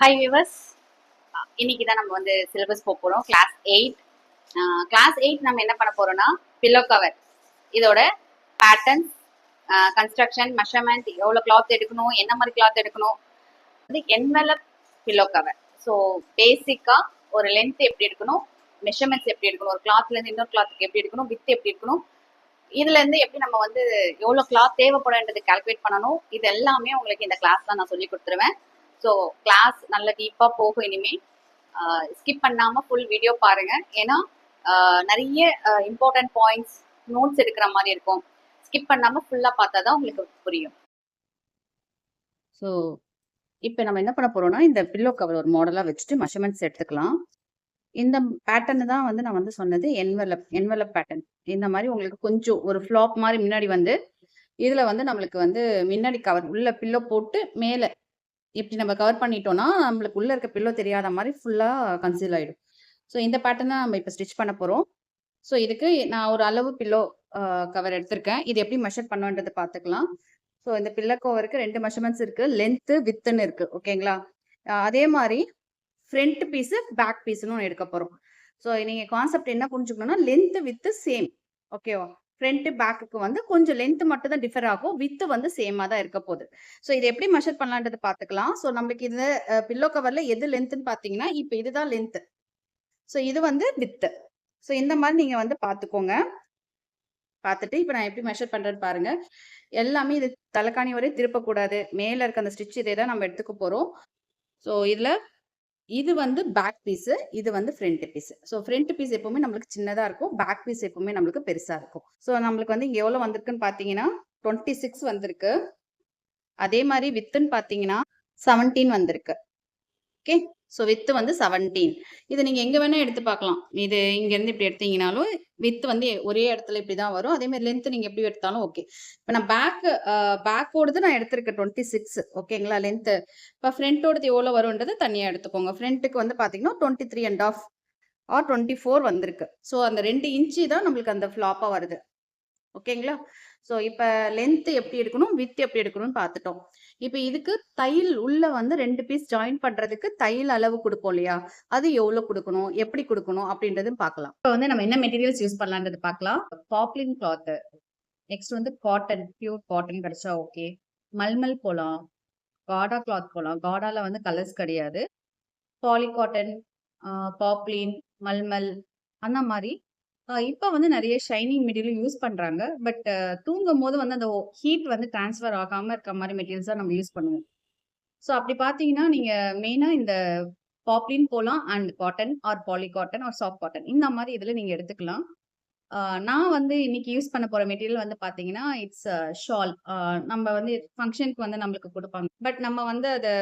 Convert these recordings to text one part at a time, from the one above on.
High viewers இன்னைக்கு தான் நம்ம வந்து சிலபஸ் போக போகிறோம் கிளாஸ் எயிட் கிளாஸ் எயிட் நம்ம என்ன பண்ண போகிறோம்னா பில்லோ கவர் இதோட பேட்டர்ன் கன்ஸ்ட்ரக்ஷன் மெஷர்மெண்ட் எவ்வளோ கிளாத் எடுக்கணும் என்ன மாதிரி கிளாத் எடுக்கணும். வந்து என்வெலப் பில்லோ கவர் ஸோ பேசிக்காக ஒரு லென்த் எப்படி எடுக்கணும் மெஷர்மெண்ட்ஸ் எப்படி எடுக்கணும் ஒரு கிளாத்லேருந்து இன்னொரு கிளாத்துக்கு எப்படி எடுக்கணும் வித் எப்படி எடுக்கணும். இதுலேருந்து எப்படி நம்ம வந்து எவ்வளோ கிளாத் தேவைப்படுன்றது கால்குலேட் பண்ணணும். இது எல்லாமே உங்களுக்கு இந்த கிளாஸ் தான் நான் சொல்லி கொடுத்துருவேன். ஸோ கிளாஸ் நல்ல டீப்பாக போகும் இனிமேல் ஸ்கிப் பண்ணாமல் ஃபுல் வீடியோ பாருங்க. ஏன்னா நிறைய இம்பார்ட்டன்ட் பாயிண்ட்ஸ் நோட்ஸ் எடுக்கிற மாதிரி இருக்கும். ஸ்கிப் பண்ணாமல் ஃபுல்லாக பார்த்தா தான் உங்களுக்கு புரியும். ஸோ இப்போ நம்ம என்ன பண்ண போகிறோம்னா இந்த பில்லோ கவர் ஒரு மாடலாக வச்சுட்டு மெஷர்மெண்ட்ஸ் எடுத்துக்கலாம். இந்த பேட்டர்னு தான் வந்து நான் வந்து சொன்னது என்வெலப் என்வெலப் பேட்டர்ன் இந்த மாதிரி உங்களுக்கு கொஞ்சம் ஒரு ஃப்ளாப் மாதிரி முன்னாடி வந்து இதில் வந்து நம்மளுக்கு வந்து முன்னாடி கவர் உள்ள பில்லோ போட்டு மேலே இப்படி நம்ம கவர் பண்ணிட்டோம்னா நம்மளுக்கு உள்ள இருக்க பில்லோ தெரியாத மாதிரி ஃபுல்லாக கன்சீல் ஆகிடும் ஸோ இந்த பேட்டர்ன் தான் நம்ம இப்போ ஸ்டிச் பண்ண போகிறோம் ஸோ இதுக்கு நான் ஒரு அளவு பில்லோ கவர் எடுத்திருக்கேன். இது எப்படி மெஷர் பண்ணுன்றது பார்த்துக்கலாம். ஸோ இந்த பில்லோ கவருக்கு ரெண்டு மெஷர்மெண்ட்ஸ் இருக்கு. லென்த்து வித்துன்னு இருக்கு. ஓகேங்களா அதே மாதிரி ஃப்ரண்ட் பீஸு பேக் பீஸ்னு ஒன்று எடுக்க போகிறோம் ஸோ நீங்கள் கான்செப்ட் என்ன புரிஞ்சுக்கணும்னா லென்த்து வித்து சேம் ஓகேவா ஃப்ரண்ட்டு பேக்குக்கு வந்து கொஞ்சம் லென்த் மட்டும் தான் டிஃபர் ஆகும். வித்து வந்து சேமாக தான் இருக்க போகுது. ஸோ இது எப்படி மெஷர் பண்ணலான்றது பார்த்துக்கலாம். ஸோ நம்மளுக்கு இது பில்லோ கவரில் எது லென்த்துன்னு பார்த்தீங்கன்னா இப்போ இதுதான் லென்த்து ஸோ இது வந்து வித்து ஸோ இந்த மாதிரி நீங்கள் வந்து பார்த்துக்கோங்க. பார்த்துட்டு இப்போ நான் எப்படி மெஷர் பண்ணுறேன்னு பாருங்க. எல்லாமே இது தலைக்காணி வரை திருப்பக்கூடாது. மேலே இருக்க அந்த ஸ்டிச் இதே தான் நம்ம எடுத்துக்க போகிறோம் ஸோ இதில் இது வந்து பேக் பீஸு இது வந்து front piece so front piece எப்பவுமே நம்மளுக்கு சின்னதாக இருக்கும். பேக் பீஸ் எப்பவுமே நம்மளுக்கு பெருசாக இருக்கும். ஸோ நம்மளுக்கு வந்து இங்கே எவ்வளோ வந்திருக்குன்னு பார்த்தீங்கன்னா டுவெண்ட்டி சிக்ஸ் வந்திருக்கு. அதே மாதிரி வித்துன்னு பார்த்தீங்கன்னா செவன்டீன் வந்திருக்கு. ஓகே ஸோ வித்து வந்து செவன்டீன் இதை நீங்கள் எங்கே வேணால் எடுத்து பார்க்கலாம். இது இங்கேருந்து இப்படி எடுத்தீங்கனாலும் வித்து வந்து ஒரே இடத்துல இப்படி தான் வரும். அதே மாதிரி நீங்கள் எப்படி எடுத்தாலும் ஓகே இப்போ நான் பேக் பேக்கோடது நான் எடுத்திருக்கேன் டுவெண்ட்டி சிக்ஸ் ஓகேங்களா லென்த்து இப்போ ஃப்ரண்ட்டோடது எவ்வளோ வரும்ன்றது தனியாக எடுத்துக்கோங்க. ஃப்ரண்ட்டுக்கு வந்து பார்த்தீங்கன்னா twenty three and half or twenty four வந்திருக்கு. ஸோ அந்த ரெண்டு இன்ச்சு தான் நம்மளுக்கு அந்த ஃப்ளாப்பாக வருது. ஓகேங்களா ஸோ இப்போ லென்த்து எப்படி எடுக்கணும் வித் எப்படி எடுக்கணும்னு பார்த்துட்டோம். இப்போ இதுக்கு தையல் உள்ள வந்து ரெண்டு பீஸ் ஜாயின் பண்ணுறதுக்கு தையல் அளவு கொடுப்போம் இல்லையா? அது எவ்வளோ கொடுக்கணும்? எப்படி கொடுக்கணும்? அப்படின்றதும் பார்க்கலாம். இப்போ வந்து நம்ம என்ன மெட்டீரியல்ஸ் யூஸ் பண்ணலான்றது பார்க்கலாம். பாப்லின் கிளாத்து நெக்ஸ்ட் வந்து காட்டன் பியூர் காட்டன் கிடைச்சா ஓகே மல்மல் போகலாம் காடா கிளாத் போகலாம் காடால வந்து கலர்ஸ் கிடையாது. பாலி காட்டன் பாப்லின் மல்மல் அந்த மாதிரி இப்போ வந்து நிறைய ஷைனிங் மெட்டீரியல் யூஸ் பண்ணுறாங்க பட் தூங்கும் போது வந்து அந்த ஹீட் வந்து டிரான்ஸ்ஃபர் ஆகாமல் இருக்க மாதிரி மெட்டீரியல்ஸ் தான் நம்ம யூஸ் பண்ணுவோம். ஸோ அப்படி பார்த்தீங்கன்னா நீங்கள் மெயினாக இந்த பாப்லின் போகலாம் and cotton or poly cotton or soft cotton இந்த மாதிரி இதில் நீங்கள் எடுத்துக்கலாம். நான் வந்து இன்னைக்கு யூஸ் பண்ண போகிற மெட்டீரியல் வந்து பார்த்தீங்கன்னா இட்ஸ் ஷால் நம்ம வந்து ஃபங்க்ஷனுக்கு வந்து நம்மளுக்கு கொடுப்பாங்க. பட் நம்ம வந்து அதை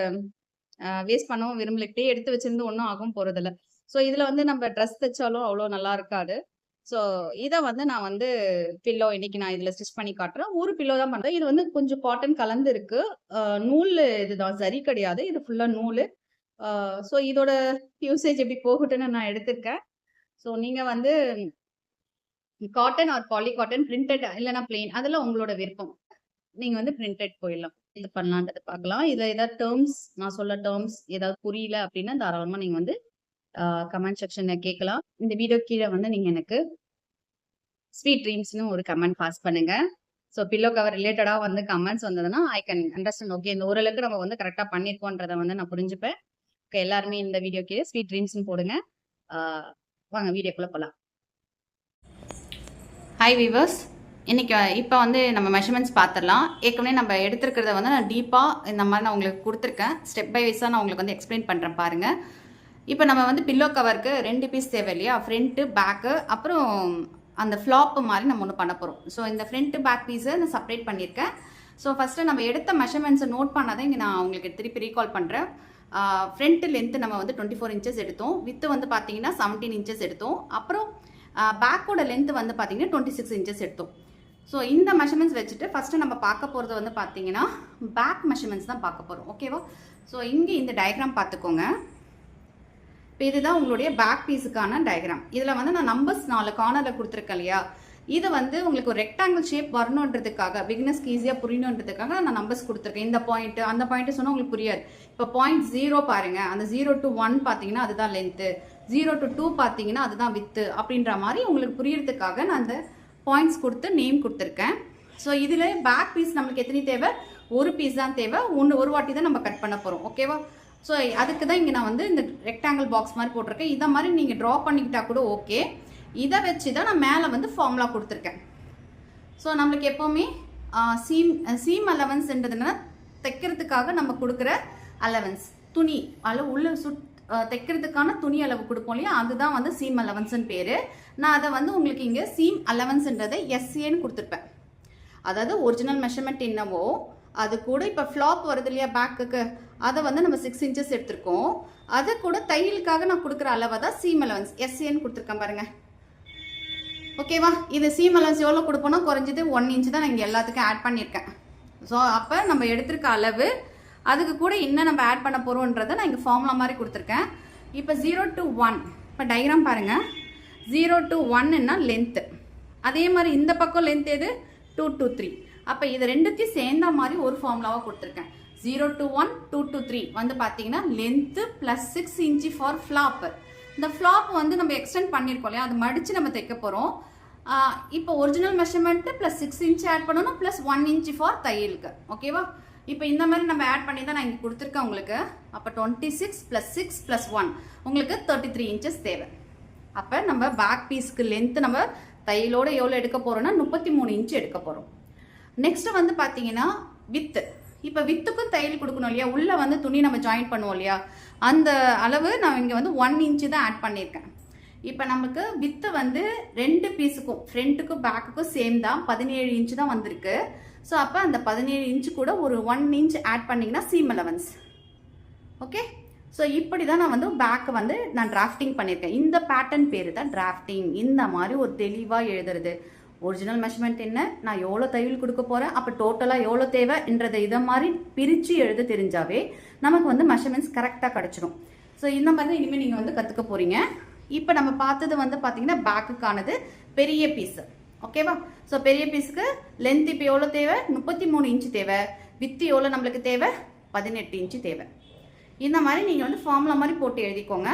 வேஸ்ட் பண்ணவும் விரும்பலிட்டே எடுத்து வச்சிருந்து ஒன்றும் ஆகும் போகிறதில்ல ஸோ இதில் வந்து நம்ம ட்ரெஸ் தைச்சாலும் அவ்வளோ நல்லா இருக்காது. ஸோ இதை வந்து நான் வந்து பில்லோ இன்னைக்கு நான் இதில் ஸ்டிச் பண்ணி காட்டுறேன். ஒரு பில்லோ தான் பண்ணுறேன். இது வந்து கொஞ்சம் காட்டன் கலந்து இருக்கு. நூல் இதுதான். சரி கிடையாது. இது ஃபுல்லாக நூல். ஸோ இதோட யூசேஜ் எப்படி போகட்டும்னு நான் எடுத்திருக்கேன். ஸோ நீங்கள் வந்து cotton or poly cotton printed இல்லைன்னா பிளெயின் அதெல்லாம் உங்களோட விருப்பம். நீங்கள் வந்து பிரிண்டட் போயிடலாம். இது பண்ணலான்றது பார்க்கலாம். இதில் ஏதாவது டேர்ம்ஸ் நான் சொல்ல டேர்ம்ஸ் ஏதாவது புரியல அப்படின்னா தாராளமாக நீங்கள் வந்து கமெண்ட் செக்ஷனில் கேட்கலாம். இந்த வீடியோ கீழே வந்து நீங்கள் எனக்கு ஸ்வீட் ட்ரீம்ஸ்னு ஒரு கமெண்ட் பாஸ் பண்ணுங்க. ஸோ பில்லோ கவர் ரிலேட்டடாக வந்து கமெண்ட்ஸ் வந்ததுன்னா ஐ கேன் அண்டர்ஸ்டாண்ட் ஓகே இந்த ஓரளவுக்கு நம்ம வந்து கரெக்டாக பண்ணியிருக்கோன்றதை வந்து நான் புரிஞ்சுப்பேன். ஓகே எல்லாருமே இந்த வீடியோ கீழே ஸ்வீட் ட்ரீம்ஸ்னு போடுங்க. வாங்க வீடியோக்குள்ளே போகலாம் ஹாய் வீவர்ஸ் இன்னைக்கு இப்போ வந்து நம்ம மெஷர்மெண்ட்ஸ் பார்த்துடலாம் ஏற்கனவே நம்ம எடுத்துருக்கிறத வந்து நான் டீப்பாக இந்த மாதிரி நான் உங்களுக்கு கொடுத்துருக்கேன். ஸ்டெப் பை வைஸாக நான் உங்களுக்கு வந்து எக்ஸ்பிளைன் பண்ணுறேன் பாருங்கள் இப்போ நம்ம வந்து பில்லோ கவருக்கு ரெண்டு பீஸ் தேவை இல்லையா ஃப்ரண்ட்டு பேக்கு அப்புறம் அந்த ஃப்ளாப்பு மாதிரி நம்ம ஒன்று பண்ண போகிறோம் ஸோ இந்த ஃப்ரண்ட்டு பேக் பீஸை நான் செப்பரேட் பண்ணியிருக்கேன். ஸோ ஃபஸ்ட்டு நம்ம எடுத்த மெஷர்மெண்ட்ஸை நோட் பண்ணாதான் இங்கே நான் உங்களுக்கு திருப்பி ரீகால் பண்ணுறேன் ஃப்ரண்ட் லென்த்து நம்ம வந்து டுவெண்ட்டி ஃபோர் இன்ச்சஸ் எடுத்தோம். வித்து வந்து பார்த்தீங்கன்னா செவன்டீன் இன்ச்சஸ் எடுத்தோம். அப்புறம் பேக்கோட லென்த்து வந்து பார்த்தீங்கன்னா டுவெண்ட்டி சிக்ஸ் இன்ச்சஸ் எடுத்தோம். ஸோ இந்த மெஷர்மெண்ட்ஸ் வச்சுட்டு ஃபஸ்ட்டு நம்ம பார்க்க போகிறது வந்து பார்த்தீங்கன்னா பேக் மெஷர்மெண்ட்ஸ் தான் பார்க்க போகிறோம் ஓகேவா ஸோ இங்கே இந்த டயக்ராம் பார்த்துக்கோங்க. இப்போ இதுதான் உங்களுடைய பேக் பீஸுக்கான டயக்ராம் இதில் வந்து நான் நம்பர்ஸ் நாலு கார்னரில் கொடுத்துருக்கேன் இல்லையா? இது வந்து உங்களுக்கு ஒரு ரெக்டாங்கிள் ஷேப் வரணுன்றதுக்காக பிகினஸ்க்கு ஈஸியாக புரியணுன்றதுக்காக நான் நம்பர்ஸ் கொடுத்துருக்கேன். இந்த பாயிண்ட் அந்த பாயிண்ட் சொன்னால் உங்களுக்கு புரியாது. இப்போ பாயிண்ட் ஜீரோ பாருங்க. அந்த ஜீரோ டு ஒன் பார்த்தீங்கன்னா அதுதான் லென்த்து ஜீரோ டு டூ பார்த்தீங்கன்னா அதுதான் வித்து அப்படின்ற மாதிரி உங்களுக்கு புரியறதுக்காக நான் அந்த பாயிண்ட்ஸ் கொடுத்து நேம் கொடுத்துருக்கேன். ஸோ இதில் பேக் பீஸ் நம்மளுக்கு எத்தனை தேவை? ஒரு பீஸ் தான் தேவை. ஒன்று ஒரு வாட்டி தான் நம்ம கட் பண்ண போகிறோம் ஓகேவா ஸோ அதுக்கு தான் இங்கே நான் வந்து இந்த ரெக்டாங்கிள் பாக்ஸ் மாதிரி போட்டிருக்கேன். இதை மாதிரி நீங்கள் ட்ரா பண்ணிக்கிட்டா கூட ஓகே இதை வச்சு தான் நான் மேலே வந்து ஃபார்முலா கொடுத்துருக்கேன். ஸோ நம்மளுக்கு எப்போவுமே சீம் சீம் அலவன்ஸ்ன்றதுனா தைக்கிறதுக்காக நம்ம கொடுக்குற அலவன்ஸ் துணி அளவு உள்ள சுட் தைக்கிறதுக்கான துணி அளவு கொடுப்போம் இல்லையா? அதுதான் வந்து சீம் அலவன்ஸ்ன்னு பேர். நான் அதை வந்து உங்களுக்கு இங்கே சீம் அலவன்ஸ்ன்றதை எஸ்ஏன்னு கொடுத்துருப்பேன். அதாவது ஒரிஜினல் மெஷர்மெண்ட் என்னவோ அது கூட இப்போ ஃப்ளாப் வருது இல்லையா பேக்குக்கு அதை வந்து நம்ம சிக்ஸ் இன்ச்சஸ் எடுத்திருக்கோம். அதை கூட தையலுக்காக நான் கொடுக்குற அளவை தான் சீம் அலவன்ஸ் எஸ்ஏன்னு கொடுத்துருக்கேன் பாருங்க. ஓகேவா இது சீம் அலவன்ஸ் எவ்வளோ கொடுப்போம்னா குறைஞ்சது ஒன் இன்ச்சு தான் நான் இங்கே எல்லாத்துக்கும் ஆட் பண்ணியிருக்கேன். ஸோ அப்போ நம்ம எடுத்திருக்க அளவு அதுக்கு கூட என்ன நம்ம ஆட் பண்ண போகிறோன்றதை நான் இங்கே ஃபார்முலா மாதிரி கொடுத்துருக்கேன். இப்போ ஜீரோ டு ஒன் இப்போ டயக்ராம் பாருங்கள் ஜீரோ டு ஒன்னுன்னா லென்த்து அதே மாதிரி இந்த பக்கம் லென்த் எது? டூ டூ த்ரீ அப்போ இது ரெண்டுத்தையும் சேர்ந்த மாதிரி ஒரு ஃபார்முலாவாக கொடுத்துருக்கேன். Zero to one two to three வந்து பார்த்தீங்கன்னா length plus six inch for flap இந்த ஃப்ளாப் வந்து நம்ம எக்ஸ்டெண்ட் பண்ணியிருக்கோம் இல்லையா? அது மடித்து நம்ம தைக்க போகிறோம் இப்போ original measurement plus six inch add பண்ணணும் ப்ளஸ் ஒன் இன்ச்சு ஃபார் தையலுக்கு. ஓகேவா இப்போ இந்த மாதிரி நம்ம ஆட் பண்ணி தான் நான் இங்கே கொடுத்துருக்கேன் உங்களுக்கு. அப்போ twenty six plus six plus one உங்களுக்கு தேர்ட்டி த்ரீ இன்ச்சஸ் தேவை. அப்போ நம்ம பேக் பீஸ்க்கு லென்த்து நம்ம தையலோட எவ்வளோ எடுக்க போகிறோம்னா முப்பத்தி மூணு இன்ச்சு எடுக்க போகிறோம் நெக்ஸ்ட் வந்து பார்த்தீங்கன்னா வித்து. இப்போ வித்துக்கும் தையல் கொடுக்கணும் இல்லையா? உள்ளே வந்து துணி நம்ம ஜாயின் பண்ணுவோம் இல்லையா? அந்த அளவு நான் இங்கே வந்து ஒன் இன்ச்சு தான் ஆட் பண்ணியிருக்கேன். இப்போ நமக்கு வித்து வந்து ரெண்டு பீஸுக்கும் ஃப்ரண்ட்டுக்கும் பேக்குக்கும் சேம் தான். பதினேழு இன்ச்சு தான் வந்திருக்கு. ஸோ அப்போ அந்த பதினேழு இன்ச்சு கூட ஒரு ஒன் இன்ச் ஆட் பண்ணிங்கன்னா சீம் அலவன்ஸ் ஓகே ஸோ இப்படி தான் நான் வந்து பேக்கை வந்து நான் டிராஃப்டிங் பண்ணியிருக்கேன். இந்த பேட்டர்ன் பேர் தான் டிராஃப்டிங் இந்த மாதிரி ஒரு தெளிவாக எழுதுறது. ஒரிஜினல் மெஷர்மெண்ட் என்ன? நான் எவ்வளோ தையல் கொடுக்க போகிறேன் அப்போ டோட்டலாக எவ்வளோ தேவைன்றதை இதை மாதிரி பிரித்து எழுத தெரிஞ்சாவே நமக்கு வந்து மெஷர்மெண்ட்ஸ் கரெக்டாக கிடச்சிடும் ஸோ இந்த மாதிரி தான் இனிமேல் நீங்கள் வந்து கற்றுக்க போகிறீங்க இப்போ நம்ம பார்த்தது வந்து பார்த்தீங்கன்னா பேக்குக்கானது பெரிய பீஸு ஓகேவா ஸோ பெரிய பீஸுக்கு லென்த் இப்போ எவ்வளோ தேவை? முப்பத்தி மூணு இன்ச்சு தேவை. வித்து எவ்வளோ நம்மளுக்கு தேவை? பதினெட்டு இன்ச்சு தேவை. இந்த மாதிரி நீங்கள் வந்து ஃபார்முலா மாதிரி போட்டு எழுதிக்கோங்க.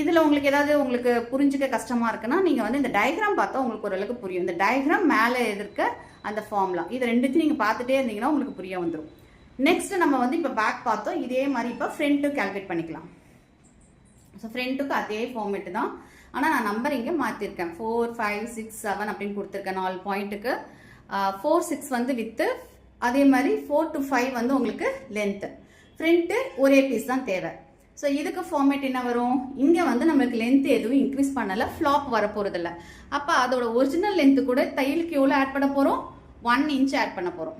இதில் உங்களுக்கு ஏதாவது உங்களுக்கு புரிஞ்சுக்க கஷ்டமாக இருக்குன்னா நீங்கள் வந்து இந்த டயக்ராம் பார்த்தா உங்களுக்கு ஓரளவுக்கு புரியும். இந்த டயக்ராம் மேலே எதிர்க்க அந்த ஃபார்ம்லாம் இது ரெண்டுத்தையும் நீங்கள் பார்த்துட்டே இருந்தீங்கன்னா உங்களுக்கு புரிய வந்துடும் நெக்ஸ்ட் நம்ம வந்து இப்போ பேக் பார்த்தோம். இதே மாதிரி இப்போ ஃப்ரண்ட்டு கால்குலேட் பண்ணிக்கலாம். ஸோ ஃப்ரண்ட்டுக்கு அதே ஃபார்மேட்டு தான். ஆனால் நான் நம்பர் இங்கே மாற்றிருக்கேன் ஃபோர் ஃபைவ் சிக்ஸ் செவன் அப்படின்னு கொடுத்துருக்கேன் நாலு பாயிண்ட்டுக்கு ஃபோர் சிக்ஸ் வந்து வித்து அதே மாதிரி ஃபோர் டு ஃபைவ் வந்து உங்களுக்கு லென்த்து ஃப்ரண்ட்டு ஒரே பீஸ் தான் தேவை. ஸோ இதுக்கு ஃபார்மேட் என்ன வரும்? இங்கே வந்து நம்மளுக்கு லென்த் எதுவும் இன்க்ரீஸ் பண்ணலை ஃப்ளாப் வரப்போகிறதில்ல அப்போ அதோட ஒரிஜினல் லென்த்து கூட தையலுக்கு எவ்வளோ ஆட் பண்ண போகிறோம் ஒன் இன்ச் ஆட் பண்ண போகிறோம்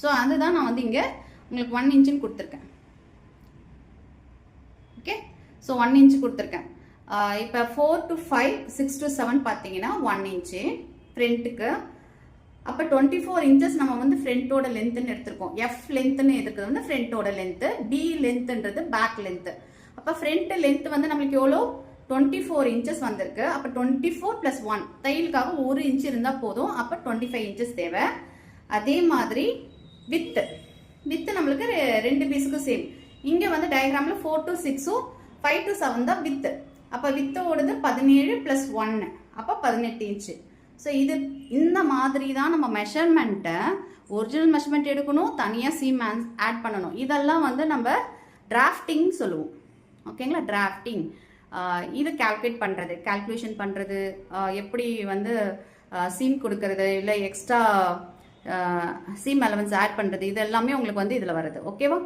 ஸோ அதுதான் நான் வந்து இங்கே உங்களுக்கு ஒன் இன்ச்சுன்னு கொடுத்துருக்கேன். ஓகே ஸோ ஒன் இன்ச் கொடுத்துருக்கேன். இப்போ four to five six to seven பார்த்தீங்கன்னா ஒன் இன்ச்சு ஃப்ரண்ட்டுக்கு அப்போ டுவெண்ட்டி ஃபோர் இன்ச்சஸ் நம்ம வந்து ஃப்ரண்ட்டோட லென்த்துன்னு எடுத்திருக்கோம். எஃப் லென்த்துன்னு எடுக்கிறது வந்து ஃப்ரண்ட்டோட லென்த்து டி லென்த்துன்றது பேக் லென்த்து அப்போ ஃப்ரண்ட் லென்த் வந்து நம்மளுக்கு எவ்வளோ? டுவெண்ட்டி ஃபோர் இன்ச்சஸ் வந்திருக்கு. அப்போ டுவெண்ட்டி ஃபோர் ப்ளஸ் ஒன் தையலுக்காக ஒரு இன்ச் இருந்தால் போதும். அப்போ டுவெண்ட்டி ஃபைவ் இன்ச்சஸ் தேவை. அதே மாதிரி வித்து வித்து நம்மளுக்கு ரெ- ரெண்டு பீஸுக்கும் சேம் இங்கே வந்து டயக்ராமில் ஃபோர் டு சிக்ஸும் ஃபைவ் டு செவன் தான் வித்து அப்போ வித்தோடது பதினேழு ப்ளஸ் ஒன்று அப்போ பதினெட்டு இன்ச்சு ஸோ இது இந்த மாதிரி தான் நம்ம மெஷர்மெண்ட்டை ஒரிஜினல் மெஷர்மெண்ட் எடுக்கணும் தனியாக சீம் ஆட் பண்ணணும். இதெல்லாம் வந்து நம்ம டிராஃப்டிங் சொல்லுவோம். ஓகேங்களா டிராஃப்டிங் இது கால்குலேட் பண்ணுறது கால்குலேஷன் பண்ணுறது எப்படி வந்து சீம் கொடுக்கறது இல்லை எக்ஸ்ட்ரா சீம் அலவன்ஸ் ஆட் பண்ணுறது இது எல்லாமே உங்களுக்கு வந்து இதில் வருது. ஓகேவா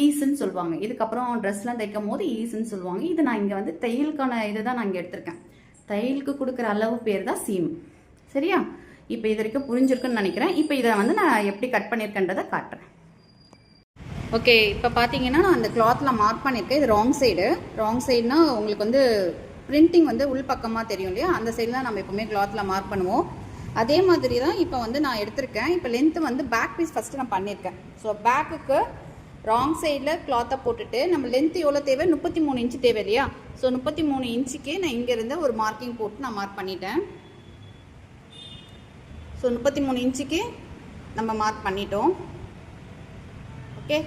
ஈஸ்ன்னு சொல்லுவாங்க. இதுக்கப்புறம் ட்ரெஸ்லாம் தைக்கும் போது ஈஸ்ன்னு சொல்லுவாங்க. இது நான் இங்கே வந்து தையலுக்கான இதை தான் நான் இங்கே எடுத்திருக்கேன். தையலுக்கு கொடுக்குற அளவு பேர் தான் சீம் சரியா? இப்போ இது வரைக்கும் புரிஞ்சிருக்குன்னு நினைக்கிறேன். இப்போ இதை வந்து நான் எப்படி கட் பண்ணியிருக்கேன்றதை காட்டுறேன். ஓகே இப்போ பார்த்தீங்கன்னா நான் அந்த கிளாத்தில் மார்க் பண்ணியிருக்கேன். இது ராங் சைடு ராங் சைடுனா உங்களுக்கு வந்து பிரிண்டிங் வந்து உள் பக்கமாக தெரியும் இல்லையா? அந்த சைடில் தான் நம்ம எப்போவுமே கிளாத்தில் மார்க் பண்ணுவோம். அதே மாதிரி தான் இப்போ வந்து நான் எடுத்திருக்கேன். இப்போ லென்த்து வந்து பேக் பீஸ் ஃபஸ்ட்டு நான் பண்ணியிருக்கேன். ஸோ பேக்குக்கு ராங் சைடில் கிளாத்தை போட்டுட்டு நம்ம லென்த் எவ்வளோ தேவை? முப்பத்தி மூணு இன்ச்சு தேவை இல்லையா? ஸோ முப்பத்தி மூணு இன்ச்சுக்கே நான் இங்கேருந்து ஒரு மார்க்கிங் போட்டு நான் மார்க் பண்ணிட்டேன். ஸோ முப்பத்தி மூணு இன்ச்சுக்கு நம்ம மார்க் பண்ணிட்டோம். ஓகே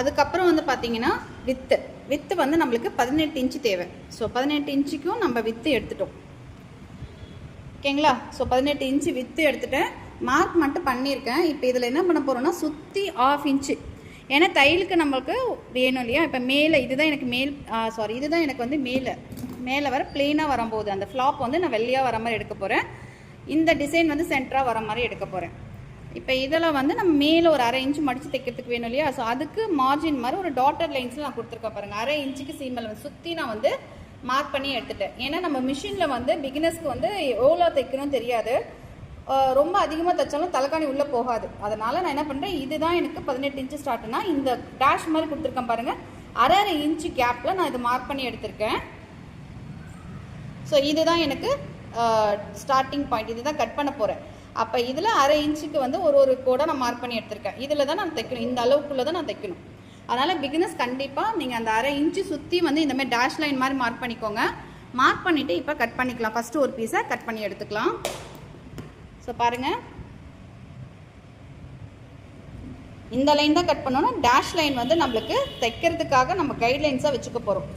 அதுக்கப்புறம் வந்து பார்த்தீங்கன்னா வித்து வித்து வந்து நம்மளுக்கு பதினெட்டு இன்ச்சு தேவை. ஸோ பதினெட்டு இன்ச்சுக்கும் நம்ம வித்து எடுத்துட்டோம். ஓகேங்களா? ஸோ பதினெட்டு இன்ச்சு வித்து எடுத்துட்டேன். மார்க் மட்டும் பண்ணியிருக்கேன். இப்போ இதில் என்ன பண்ண போகிறோன்னா சுற்றி ஆஃப் இன்ச்சு ஏன்னா தையலுக்கு நம்மளுக்கு வேணும் இல்லையா? இப்போ மேலே இதுதான் எனக்கு மேல் சாரி இதுதான் எனக்கு வந்து மேலே. மேலே வர பிளெயினாக வரும்போது அந்த ஃப்ளாப் வந்து நான் வெள்ளையாக வர மாதிரி எடுக்க போகிறேன் இந்த டிசைன் வந்து சென்டராக வர மாதிரி எடுக்க போகிறேன் இப்போ இதெல்லாம் வந்து நம்ம மேலே ஒரு அரை இன்ச்சு மடித்து தைக்கிறதுக்கு வேணும் இல்லையா? ஸோ அதுக்கு மார்ஜின் மாதிரி ஒரு டாட்டர் லைன்ஸில் நான் கொடுத்துருக்கேன் பாருங்கள் அரை இன்ச்சுக்கு சீமல் வந்து சுற்றி நான் வந்து மார்க் பண்ணி எடுத்துட்டேன். ஏன்னா நம்ம மிஷினில் வந்து பிகினர்ஸ்க்கு வந்து எவ்வளோ தைக்கணும்னு தெரியாது. ரொம்ப அதிகமாக தைச்சாலும் தலைக்காணி உள்ளே போகாது. அதனால் நான் என்ன பண்ணுறேன் இதுதான் எனக்கு பதினெட்டு இன்ச்சு ஸ்டார்ட்னா இந்த டேஷ் மாதிரி கொடுத்துருக்கேன் பாருங்கள் அரை அரை இன்ச்சு கேப்பில் நான் இதை மார்க் பண்ணி எடுத்திருக்கேன். ஸோ இதுதான் எனக்கு ஸ்டார்டிங் பாயிண்ட் இதுதான் கட் பண்ண போகிறேன் அப்போ இதில் அரை இன்ச்சுக்கு வந்து ஒரு ஒரு கோடை நான் மார்க் பண்ணி எடுத்திருக்கேன். இதில் தான் நான் தைக்கணும். இந்த அளவுக்குள்ளே தான் நான் தைக்கணும். அதனால் பிகினஸ் கண்டிப்பாக நீங்கள் அந்த அரை இன்ச்சு சுற்றி வந்து இந்த மாதிரி டேஷ் லைன் மாதிரி மார்க் பண்ணிக்கோங்க. மார்க் பண்ணிவிட்டு இப்போ கட் பண்ணிக்கலாம். ஃபஸ்ட்டு ஒரு பீஸை கட் பண்ணி எடுத்துக்கலாம். ஸோ பாருங்கள் இந்த லைன் தான் கட் பண்ணோன்னா டேஷ் லைன் வந்து நம்மளுக்கு தைக்கிறதுக்காக நம்ம கைட்லைன்ஸாக வச்சுக்க போகிறோம்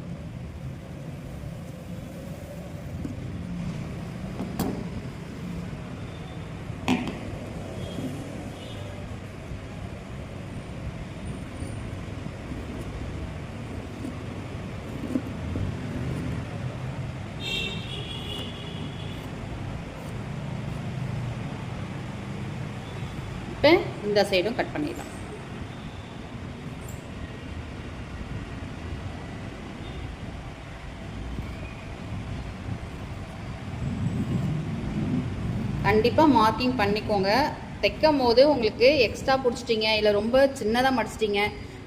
இப்போ இந்த சைடும் கட் பண்ணிடலாம். கண்டிப்பாக மார்க்கிங் பண்ணிக்கோங்க. தைக்கும் போது உங்களுக்கு எக்ஸ்ட்ரா பிடிச்சிட்டிங்க இல்லை ரொம்ப சின்னதாக மடிச்சிட்டிங்க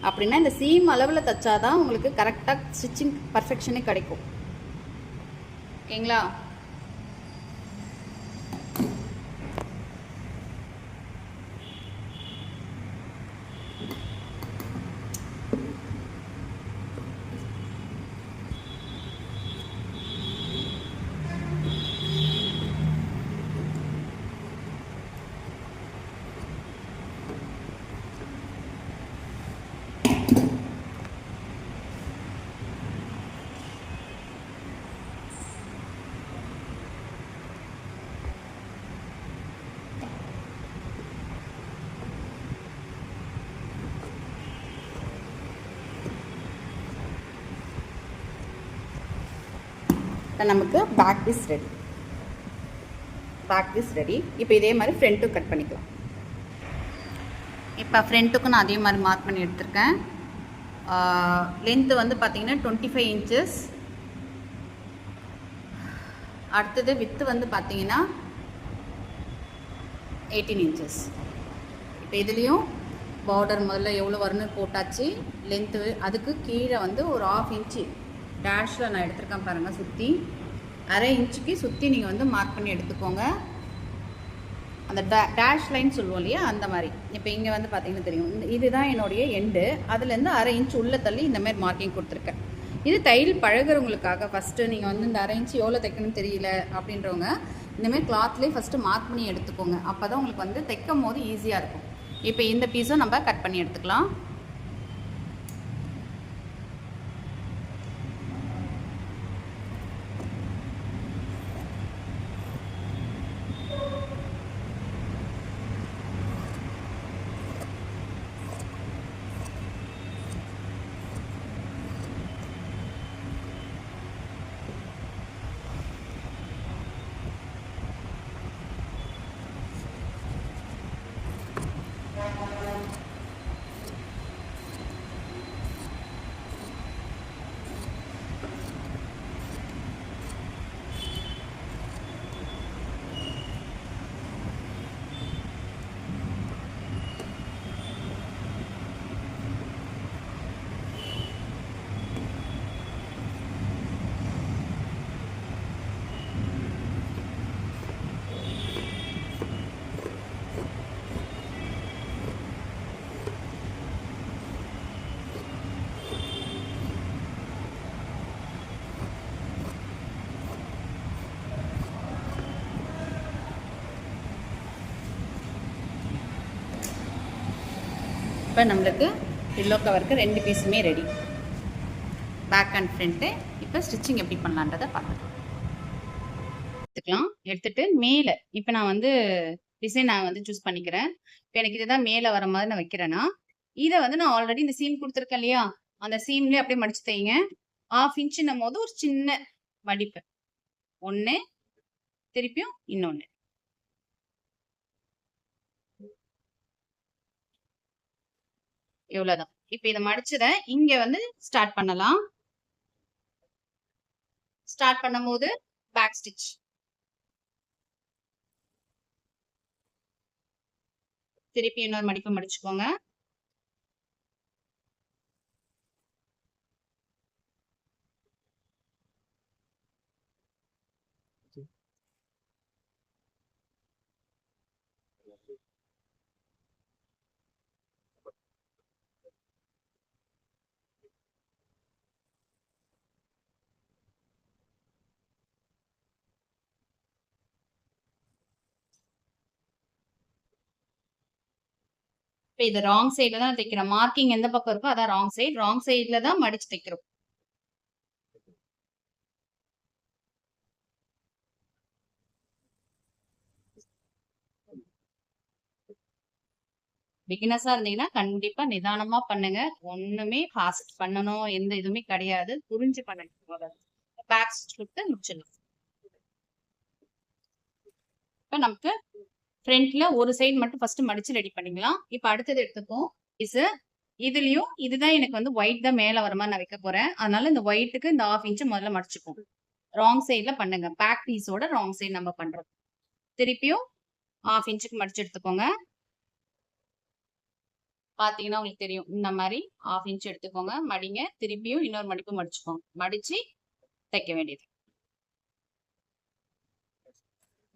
அப்படின்னா இந்த சீம் அளவில் தைச்சாதான் உங்களுக்கு கரெக்டாக ஸ்டிச்சிங் பர்ஃபெக்ஷனே கிடைக்கும். ஓகேங்களா? இப்போ நமக்கு back piece ready back piece ready இப்போ இதே மாதிரி ஃப்ரண்ட்டும் கட் பண்ணிக்கலாம். இப்போ ஃப்ரண்ட்டுக்கும் நான் அதே மாதிரி மார்க் பண்ணி எடுத்திருக்கேன். லென்த்து வந்து பார்த்தீங்கன்னா டுவெண்ட்டி ஃபைவ் இன்ச்சஸ் அடுத்தது வித்து வந்து பார்த்தீங்கன்னா எயிட்டீன் இன்ச்சஸ் இப்போ இதுலேயும் பார்டர் முதல்ல எவ்வளோ வரணும் போட்டாச்சு. லென்த்து அதுக்கு கீழே வந்து ஒரு ஆஃப் இன்ச்சு டேஷில் நான் எடுத்திருக்கேன் பாருங்கள் சுற்றி அரை இன்ச்சுக்கு சுற்றி நீங்கள் வந்து மார்க் பண்ணி எடுத்துக்கோங்க. அந்த டே டேஷ் லைன் சொல்லுவோம் இல்லையா அந்த மாதிரி. இப்போ இங்கே வந்து பார்த்தீங்கன்னா தெரியும். இதுதான் என்னுடைய எண்டு அதுலேருந்து அரை இன்ச் உள்ளே தள்ளி இந்த மாதிரி மார்க்கிங் கொடுத்துருக்கேன். இது தையல் பழகுறவங்களுக்காக ஃபஸ்ட்டு நீங்கள் வந்து இந்த அரை இன்ச்சு எவ்வளோ தைக்கணும்னு தெரியல அப்படின்றவங்க இந்தமாரி கிளாத்லேயே ஃபஸ்ட்டு மார்க் பண்ணி எடுத்துக்கோங்க. அப்போ தான் உங்களுக்கு வந்து தைக்கும் போது ஈஸியாக இருக்கும். இப்போ இந்த பீஸும் நம்ம கட் பண்ணி எடுத்துக்கலாம். இப்போ நம்மளுக்கு பில்லோ கவருக்கு ரெண்டு பீஸுமே ரெடி பேக் அண்ட் ஃப்ரண்ட்டு இப்போ ஸ்டிச்சிங் எப்படி பண்ணலான்றதை பார்த்துக்கலாம் எடுத்துக்கலாம். எடுத்துட்டு மேலே இப்போ நான் வந்து டிசைன் நான் வந்து சூஸ் பண்ணிக்கிறேன். இப்போ எனக்கு இதுதான் மேலே வர மாதிரி நான் வைக்கிறேன்னா இதை வந்து நான் ஆல்ரெடி இந்த சீம் கொடுத்துருக்கேன் இல்லையா? அந்த சீம்லேயே அப்படியே மடிச்சு தைங்க ஆஃப் இன்ச்சுன்னும் போது ஒரு சின்ன மடிப்பு. ஒன்று திருப்பியும் இன்னொன்று இவ்வளவுதான். இப்ப இதை மடிச்சதை இங்க வந்து ஸ்டார்ட் பண்ணலாம். ஸ்டார்ட் பண்ணும் போது பேக் ஸ்டிச் திருப்பி இன்னொரு மடிப்பு மடிச்சுக்கோங்க. இப்போ இது ராங் சைடில் தான் தைக்கிறோம். மார்க்கிங் எந்த பக்கம் இருக்கோ அதான் ராங் சைடு ராங் சைடில் தான் மடிச்சு தைக்கிறோம். பிகினஸாக இருந்தீங்கன்னா கண்டிப்பாக நிதானமாக பண்ணுங்க. ஒன்றுமே ஃபாஸ்ட் பண்ணணும். எந்த இதுவுமே கிடையாது. புரிஞ்சு பண்ணுங்க. பேக் கொடுத்து முடிச்சிடலாம். இப்போ நமக்கு ஃப்ரண்ட்ல ஒரு சைடு மட்டும் ஃபர்ஸ்ட் மடிச்சு ரெடி பண்ணிக்கலாம். இப்போ அடுத்தது எடுத்துப்போம். இஸ் இதுலயும் இதுதான் எனக்கு வந்து ஒயிட் தான் மேல வர மாதிரி நான் வைக்க போறேன். அதனால இந்த ஒயிட்டுக்கு இந்த ஆஃப் இன்ச்சு முதல்ல மடிச்சுப்போம். ராங் சைட்ல பண்ணுங்க. பேக் பீஸோட ராங் சைடு நம்ம பண்றோம். திருப்பியும் ஆஃப் இன்ச்சுக்கு மடிச்சு எடுத்துக்கோங்க. பாத்தீங்கன்னா உங்களுக்கு தெரியும். இந்த மாதிரி ஆஃப் இன்ச் எடுத்துக்கோங்க. மடிங்க. திருப்பியும் இன்னொரு மடிப்பு மடிச்சுக்கோங்க. மடிச்சு தைக்க வேண்டியது.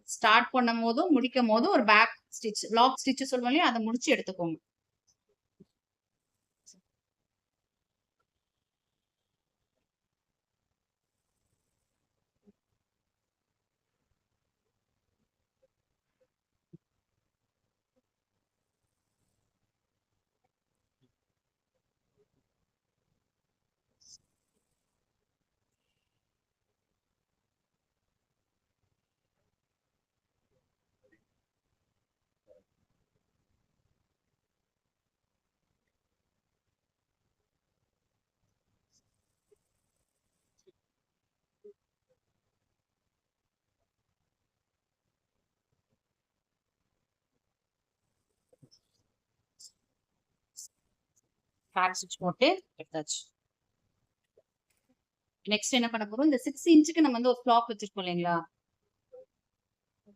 ஸ்டார்ட் பண்ணும் போதும் முடிக்கும் போதும் ஒரு பேக் ஸ்டிச் லாக் ஸ்டிச் சொல்லுவோம் இல்லையா? அதை முடிச்சு எடுத்துக்கோங்க. பேக் ஸ்டிச் போட்டு எடுத்தாச்சு. நெக்ஸ்ட் என்ன பண்ண போறோம்? இந்த சிக்ஸ் இன்ச்சுக்கு நம்ம வந்து ஒரு ஃபிளாக் வச்சிருக்கோம் இல்லைங்களா?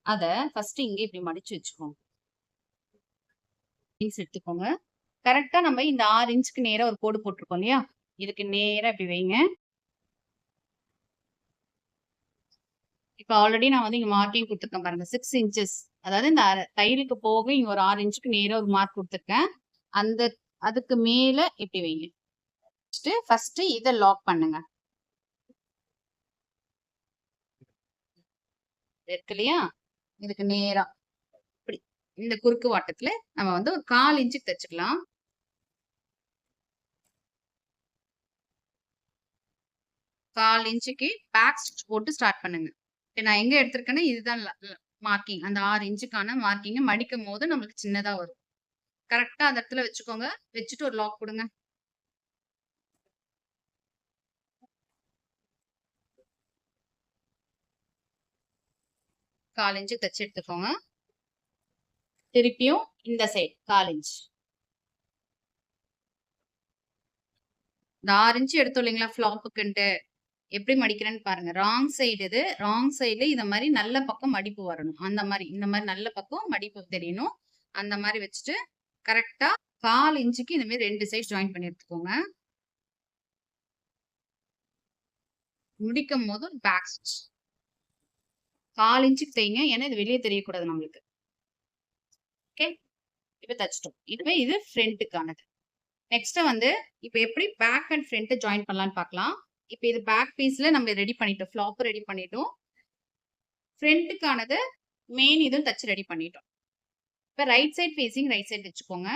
அத ஃபர்ஸ்ட் இங்க இப்படி மடிச்சு வச்சுக்கோங்க. பீஸ் எடுத்துக்கோங்க. கரெக்டா நம்ம இந்த ஆறு இன்ச்சுக்கு நேரா ஒரு கோடு போட்டிருக்கோம் இல்லையா? இதுக்கு நேரா இப்படி வைங்க. இப்போ ஆல்ரெடி நான் வந்து இங்க மார்க்கிங் கொடுத்துருக்கேன் பாருங்க. சிக்ஸ் இன்ச்சஸ் அதாவது இந்த தயிருக்கு தையலுக்கு போக இங்க ஒரு ஆறு இன்ச்சுக்கு நேரா ஒரு மார்க் கொடுத்துருக்கேன். அந்த அதுக்கு மேல இப்படி வைங்க. ஃபர்ஸ்ட் இதை லாக் பண்ணுங்க. இருக்கு இல்லையா? இதுக்கு நேரா. இப்படி. இந்த குறுக்கு வாட்டத்துல நம்ம வந்து ஒரு கால் இன்ச்சுக்கு தைச்சுக்கலாம். கால் இன்ச்சுக்கு பேக் ஸ்டிச் போட்டு ஸ்டார்ட் பண்ணுங்க. நான் எங்க எடுத்திருக்கேன்னா இதுதான் மார்க்கிங் அந்த ஆறு இன்ச்சுக்கான மார்க்கிங் மடிக்கும் போது நம்மளுக்கு சின்னதா வரும். கரெக்டா அந்த இடத்துல வச்சுக்கோங்க. வச்சுட்டு ஒரு லாக் கொடுங்க. கால் இன்ச்சு எடுத்துக்கோங்க. திருப்பியும் இந்த சைடு கால் இன்ச் இந்த ஆறு இன்ச்சு எடுத்தோம் இல்லைங்களா ஃப்ளாப்புக்குன்ட்டு எப்படி மடிக்கிறேன்னு பாருங்க. ராங் சைடு இது. ராங் சைடு இந்த மாதிரி நல்ல பக்கம் மடிப்பு வரணும். அந்த மாதிரி இந்த மாதிரி நல்ல பக்கம் மடிப்பு தெரியணும். அந்த மாதிரி வச்சுட்டு கரெக்டா கால் இன்ச்சுக்கு இந்த மாதிரி ரெண்டு சைடு ஜாயின் பண்ணி எடுத்துக்கோங்க முடிக்கும் போது பேக் ஸ்டிச். கால் இன்ச்சுக்கு தைங்க ஏன்னா இது வெளியே தெரியக்கூடாது நம்மளுக்கு. ஓகே? இப்போ தச்சிட்டோம். இதுவே இது ஃப்ரண்ட்டுக்கானது. நெக்ஸ்ட் வந்து இப்போ எப்படி பேக் அண்ட் ஃப்ரண்ட் ஜாயின் பண்ணலான்னு பார்க்கலாம் இப்போ இது பேக் பீஸில் நம்ம ரெடி பண்ணிட்டோம். ஃப்ளாப் ரெடி பண்ணிட்டோம். ஃப்ரண்ட்டுக்கானது மெயின் இதுவும் தச்சு ரெடி பண்ணிட்டோம். இப்போ right side facing right side வச்சுக்கோங்க.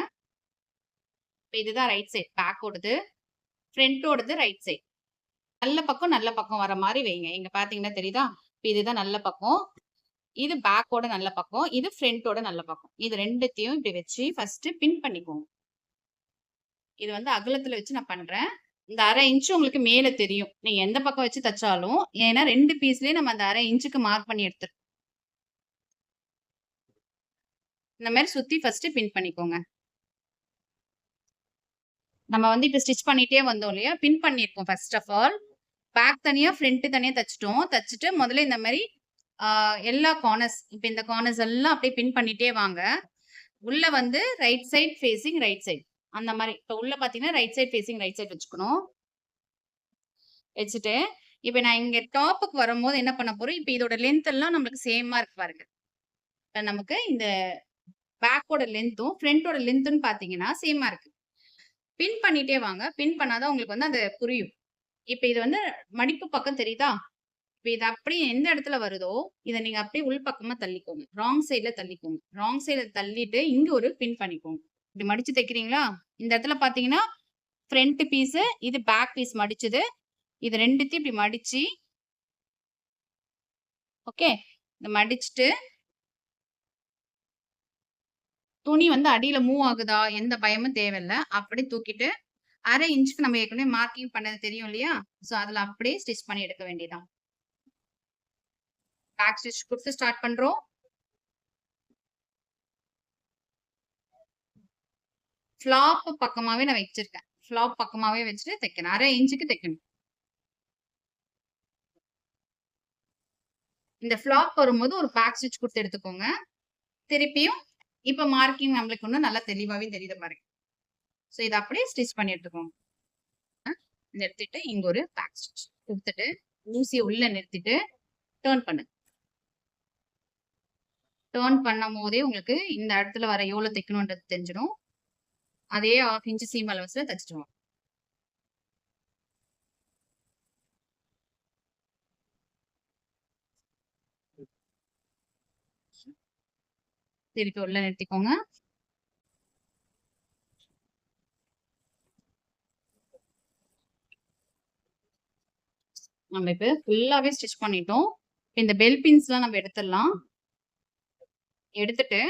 இப்போ இதுதான் ரைட் சைட் பேக்கோடது ஃப்ரண்ட்டோடது ரைட் சைட் நல்ல பக்கம் நல்ல பக்கம் வர மாதிரி வைங்க. இங்க பாத்தீங்கன்னா தெரியுதா? இப்போ இதுதான் நல்ல பக்கம். இது பேக்கோட நல்ல பக்கம். இது ஃப்ரண்ட்டோட நல்ல பக்கம். இது ரெண்டுத்தையும் இப்படி வச்சு ஃபர்ஸ்ட் பின் பண்ணிக்கோங்க. இது வந்து அகலத்துல வச்சு நான் பண்றேன். இந்த அரை இன்ச் உங்களுக்கு மேல தெரியும். நீங்க எந்த பக்கம் வச்சு தச்சாலும். ஏன்னா ரெண்டு பீஸ்லயே நம்ம அந்த அரை இன்ச்சுக்கு மார்க் பண்ணி எடுத்துருக்கோம். இந்த மாதிரி சுத்தி ஃபர்ஸ்ட் பின் பண்ணிக்கோங்க. நம்ம வந்து இப்ப ஸ்டிச் பண்ணிட்டே வந்தோம் இல்லையா? பின் பண்ணிருக்கோம் ஃபர்ஸ்ட் ஆஃப் ஆல் பேக் தனியா ஃப்ரண்ட் தனியா தச்சிட்டோம். தைச்சிட்டு முதல்ல இந்த மாதிரி எல்லா கார்னர்ஸ் இப்ப இந்த கார்னர்ஸ் எல்லாம் அப்படியே பின் பண்ணிட்டே வாங்க. உள்ள வந்து right side facing right side அந்த மாதிரி இப்ப உள்ள பாத்தீங்கன்னா right side facing right side வச்சுக்கணும். வச்சுட்டு இப்ப நான் இங்க டாப்புக்கு வரும்போது என்ன பண்ண போறோம்? இப்ப இதோட லென்த் எல்லாம் நம்மளுக்கு சேமா இருக்கு பாருங்க. இப்ப நமக்கு இந்த பேக்கோட லென்த்தும் ஃப்ரண்டோட லென்த்துன்னு பாத்தீங்கன்னா சேமா இருக்கு. பின் பண்ணிட்டே வாங்க. பின் பண்ணாதான் உங்களுக்கு வந்து அது புரியும். இப்போ இது வந்து மடிப்பு பக்கம் தெரியுதா? இப்போ இது அப்படியே எந்த இடத்துல வருதோ இதை நீங்க அப்படியே உள் பக்கமா தள்ளிக்கோங்க. ராங் சைடுல தள்ளிக்கோங்க. ராங் சைடுல தள்ளிட்டு இங்க ஒரு பின் பண்ணிக்கோங்க. இப்படி மடிச்சு தைக்கிறீங்களா? இந்த இடத்துல பார்த்தீங்கன்னா ஃப்ரண்ட் பீஸு இது பேக் பீஸ் மடிச்சது. இது ரெண்டுத்தையும் இப்படி மடிச்சு ஓகே இந்த மடிச்சுட்டு துணி வந்து அடியில மூவ் ஆகுதா? எந்த பயமும் தேவையில்லை. அப்படி தூக்கிட்டு அரை இன்ச்சுக்கு நம்ம ஏற்கனவே மார்க்கிங் பண்ணது தெரியும் இல்லையா? சோ அதுல அப்படியே ஸ்டிச் பண்ணி எடுக்க வேண்டியதான் பேக் ஸ்டிச் கொடுத்து ஸ்டார்ட் பண்றோம். ஃபிளாப் பக்கமாவே நான் வச்சிருக்கேன். ஃப்ளாப் பக்கமாவே வச்சுட்டு தைக்கணும். அரை இன்ச்சுக்கு தைக்கணும். இந்த ஃப்ளாப் வரும்போது ஒரு பேக் ஸ்டிச் கொடுத்து எடுத்துக்கோங்க. திருப்பியும் இப்ப மார்க்கிங் நம்மளுக்கு இன்னும் நல்லா தெளிவாகவே தெரியுது பாருங்க. ஸோ இதை அப்படியே ஸ்டிச் பண்ணி எடுத்துக்கோங்க. நிறுத்திட்டு இங்க ஒரு பேக் ஸ்டிச் கொடுத்துட்டு ஊசியை உள்ள நிறுத்திட்டு டேர்ன் பண்ணுங்க. டேர்ன் பண்ணும் போதே உங்களுக்கு இந்த இடத்துல வர எவ்வளவு தைக்கணும்ன்றது தெரிஞ்சிடும். அதே ஆஃப் இன்ச் சீம் அலவன்ஸ்ல தச்சுடுவோம் திருப்பி உள்ள நிறுத்திக்கோங்க. நம்ம இப்ப ஃபுல்லாவே ஸ்டிச் பண்ணிட்டோம். இந்த பெல் பின்ஸ்லாம் நம்ம எடுத்துடலாம். எடுத்துட்டு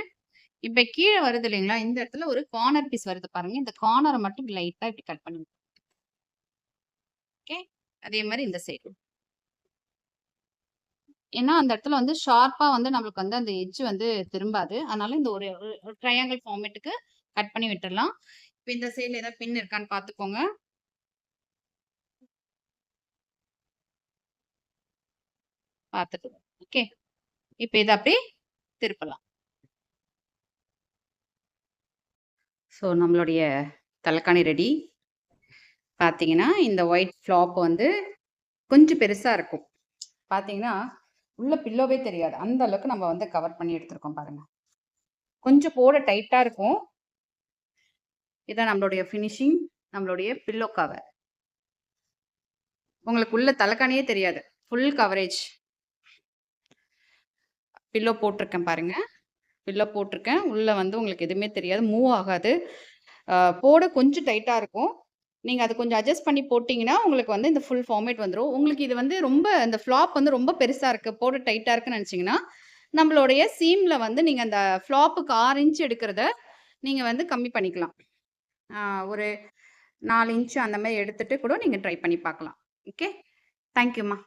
இப்ப கீழே வருது இல்லைங்களா இந்த இடத்துல ஒரு கார்னர் பீஸ் வருது பாருங்க. இந்த கார்னரை மட்டும் லைட்டா இப்படி கட் பண்ணி ஓகே அதே மாதிரி இந்த சைடு ஏன்னா அந்த இடத்துல வந்து ஷார்ப்பா வந்து நம்மளுக்கு வந்து அந்த எஜ் வந்து திரும்பாது. அதனால இந்த ஒரு ட்ரையாங்கிள் ஃபார்மேட்டுக்கு கட் பண்ணி விட்டுறலாம். இப்போ இந்த சைடில் ஏதாவது பின் இருக்கான்னு பார்த்துக்கோங்க. பார்த்துட்டு ஓகே இப்போ இதை அப்படியே திருப்பலாம். ஸோ நம்மளுடைய தலைக்காணி ரெடி பார்த்தீங்கன்னா இந்த ஒயிட் ஃப்ளாப் வந்து கொஞ்சம் பெருசாக இருக்கும். பார்த்தீங்கன்னா உள்ள பில்லோவே தெரியாது. அந்த அளவுக்கு நம்ம வந்து கவர் பண்ணி எடுத்திருக்கோம் பாருங்க. கொஞ்சம் போட டைட்டாக இருக்கும். இதான் நம்மளுடைய ஃபினிஷிங் நம்மளுடைய பில்லோ கவர் உங்களுக்கு உள்ள தலைக்காணியே தெரியாது. ஃபுல் கவரேஜ் பில்லோ போட்டிருக்கேன் பாருங்க. பில்லோ போட்டிருக்கேன். உள்ள வந்து உங்களுக்கு எதுவுமே தெரியாது. மூவ் ஆகாது. போட கொஞ்சம் டைட்டாக இருக்கும். நீங்கள் அதை கொஞ்சம் அட்ஜஸ்ட் பண்ணி போட்டிங்கன்னா உங்களுக்கு வந்து இந்த ஃபுல் ஃபார்மேட் வந்துடும் உங்களுக்கு இது வந்து ரொம்ப இந்த ஃப்ளாப் வந்து ரொம்ப பெருசாக இருக்குது போட டைட்டாக இருக்குன்னு நினச்சிங்கன்னா நம்மளுடைய சீமில் வந்து நீங்கள் அந்த ஃப்ளாப்புக்கு ஆறு இன்ச் எடுக்கிறத நீங்கள் வந்து கம்மி பண்ணிக்கலாம். ஒரு நாலு இன்ச்சு அந்த மாதிரி எடுத்துகிட்டு கூட நீங்கள் ட்ரை பண்ணி பார்க்கலாம். ஓகே தேங்க்யூம்மா